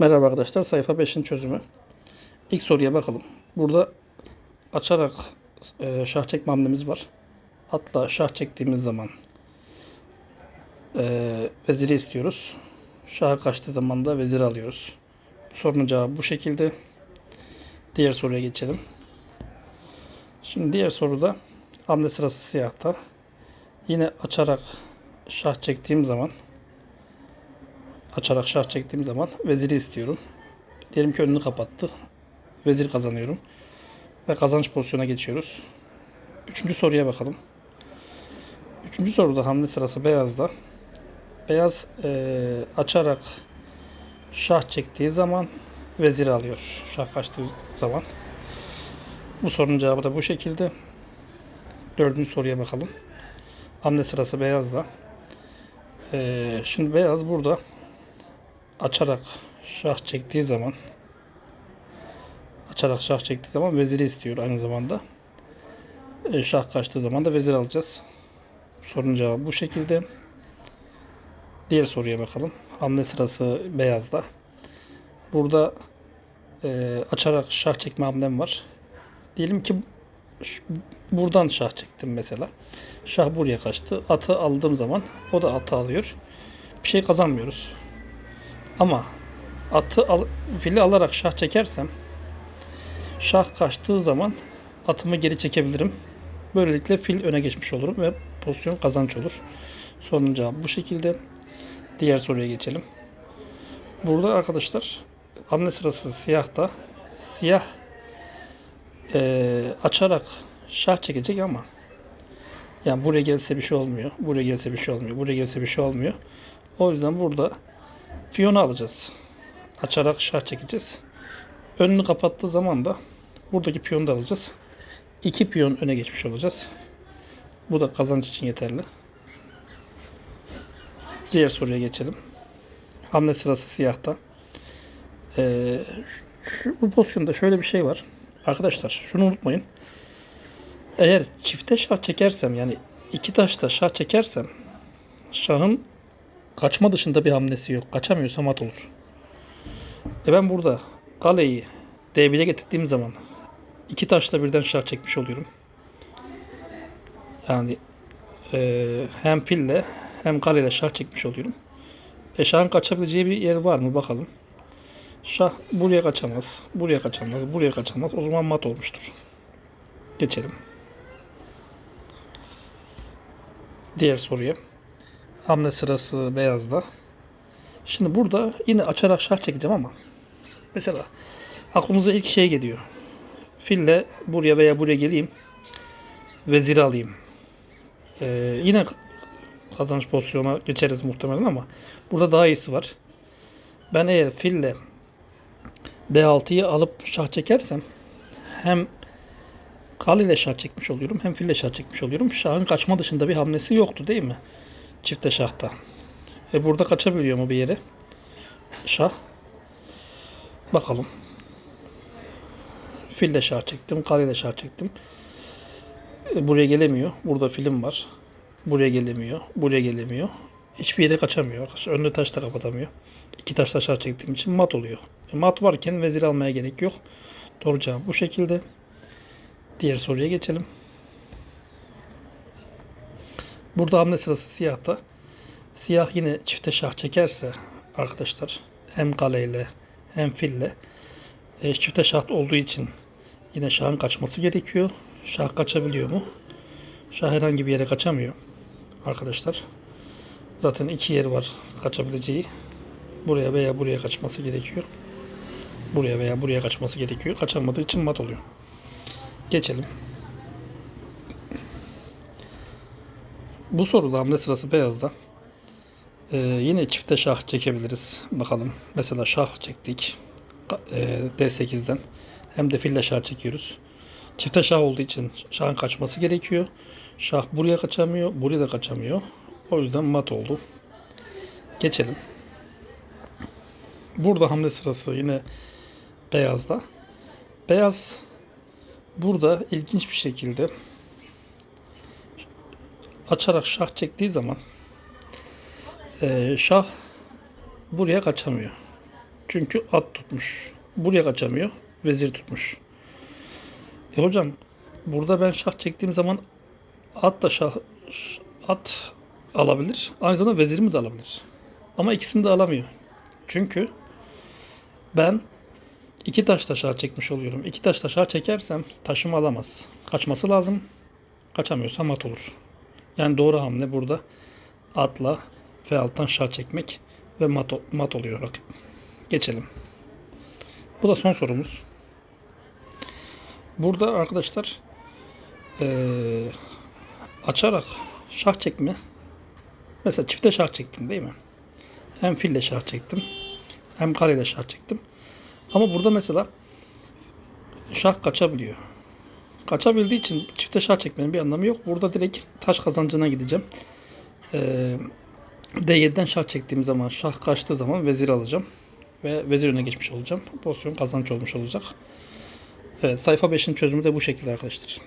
Merhaba arkadaşlar. Sayfa 5'in çözümü. İlk soruya bakalım. Burada açarak e, şah çekme hamlemiz var. Atla şah çektiğimiz zaman e, veziri istiyoruz. Şah kaçtığı zaman da veziri alıyoruz. Sorunun cevabı bu şekilde. Diğer soruya geçelim. Şimdi diğer soruda hamle sırası siyahta. Yine açarak şah çektiğim zaman açarak şah çektiğim zaman veziri istiyorum. Diyelim ki önünü kapattı. Vezir kazanıyorum. Ve kazanç pozisyona geçiyoruz. Üçüncü soruya bakalım. Üçüncü soruda hamle sırası beyazda. Beyaz eee, açarak şah çektiği zaman vezir alıyor. Şah kaçtığı zaman. Bu sorunun cevabı da bu şekilde. Dördüncü soruya bakalım. Hamle sırası beyazda. Eee, şimdi beyaz burada açarak şah çektiği zaman açarak şah çektiği zaman veziri istiyor aynı zamanda. E, şah kaçtığı zaman da vezir alacağız. Sorunun cevabı bu şekilde. Diğer soruya bakalım. Hamle sırası beyazda. Burada e, açarak şah çekme hamlem var. Diyelim ki buradan şah çektim mesela. Şah buraya kaçtı. Atı aldığım zaman o da atı alıyor. Bir şey kazanmıyoruz. Ama atı al, fili alarak şah çekersem şah kaçtığı zaman atımı geri çekebilirim. Böylelikle fil öne geçmiş olurum ve pozisyon kazanç olur. Sorunun cevabı bu şekilde. Diğer soruya geçelim. Burada arkadaşlar hamle sırası siyahta. Siyah eee, açarak şah çekecek ama yani buraya gelse bir şey olmuyor. Buraya gelse bir şey olmuyor. Buraya gelse bir şey olmuyor. O yüzden burada piyonu alacağız. Açarak şah çekeceğiz. Önünü kapattığı zaman da buradaki piyonu da alacağız. İki piyon öne geçmiş olacağız. Bu da kazanç için yeterli. Diğer soruya geçelim. Hamle sırası siyahta. Ee, şu, bu pozisyonda şöyle bir şey var. Arkadaşlar şunu unutmayın. Eğer çifte şah çekersem yani iki taşta şah çekersem şahın kaçma dışında bir hamlesi yok. Kaçamıyorsa mat olur. E ben burada kaleyi D1'e getirdiğim zaman iki taşla birden şah çekmiş oluyorum. Yani e, hem fille hem kaleyle şah çekmiş oluyorum. E şahın kaçabileceği bir yer var mı bakalım. Şah buraya kaçamaz, buraya kaçamaz, buraya kaçamaz. O zaman mat olmuştur. Geçelim. Diğer soruya. Hamle sırası beyazda. Şimdi burada yine açarak şah çekeceğim ama mesela aklımıza ilk şey geliyor. Fille buraya veya buraya geleyim. Veziri alayım. Ee, yine kazanç pozisyona geçeriz muhtemelen ama burada daha iyisi var. Ben eğer fille D6'yı alıp şah çekersem hem kale ile şah çekmiş oluyorum hem fille şah çekmiş oluyorum. Şahın kaçma dışında bir hamlesi yoktu değil mi? Çifte şahta. E burada kaçabiliyor mu bir yere? Şah. Bakalım. Fille şah çektim. Kaleyle şah çektim. E, buraya gelemiyor. Burada film var. Buraya gelemiyor. Buraya gelemiyor. Hiçbir yere kaçamıyor. Önüne taş da kapatamıyor. İki taşla şah çektiğim için mat oluyor. E, mat varken vezir almaya gerek yok. Doğru cevap bu şekilde. Diğer soruya geçelim. Burada hamle sırası siyahta. Siyah yine çifte şah çekerse arkadaşlar hem kaleyle hem fille e, çifte şah olduğu için yine şahın kaçması gerekiyor. Şah kaçabiliyor mu? Şah herhangi bir yere kaçamıyor arkadaşlar. Zaten iki yer var kaçabileceği. Buraya veya buraya kaçması gerekiyor. Buraya veya buraya kaçması gerekiyor. Kaçamadığı için mat oluyor. Geçelim. Bu soruda hamle sırası beyazda. Ee, yine çifte şah çekebiliriz. Bakalım. Mesela şah çektik. Ka- e, D8'den. Hem de fille şah çekiyoruz. Çifte şah olduğu için şahın kaçması gerekiyor. Şah buraya kaçamıyor. Buraya da kaçamıyor. O yüzden mat oldu. Geçelim. Burada hamle sırası yine beyazda. Beyaz burada ilginç bir şekilde açarak şah çektiği zaman eee, şah buraya kaçamıyor. Çünkü at tutmuş. Buraya kaçamıyor. Vezir tutmuş. E hocam burada ben şah çektiğim zaman at da şah at alabilir. Aynı zamanda vezirimi de alabilir. Ama ikisini de alamıyor. Çünkü ben iki taş taşa çekmiş oluyorum. İki taş taşa çekersem taşımı alamaz. Kaçması lazım. Kaçamıyorsa mat olur. Yani doğru hamle burada atla f alttan şah çekmek ve mat, mat oluyor rakip. Geçelim. Bu da son sorumuz. Burada arkadaşlar eee, açarak şah çekme. Mesela çifte şah çektim değil mi? Hem fille şah çektim. Hem kareyle şah çektim. Ama burada mesela şah kaçabiliyor. Kaçabildiği için çifte şah çekmenin bir anlamı yok. Burada direkt taş kazancına gideceğim. Ee, D7'den şah çektiğim zaman şah kaçtığı zaman vezir alacağım. Ve vezir öne geçmiş olacağım. Pozisyon kazanç olmuş olacak. Evet sayfa 5'in çözümü de bu şekilde arkadaşlar.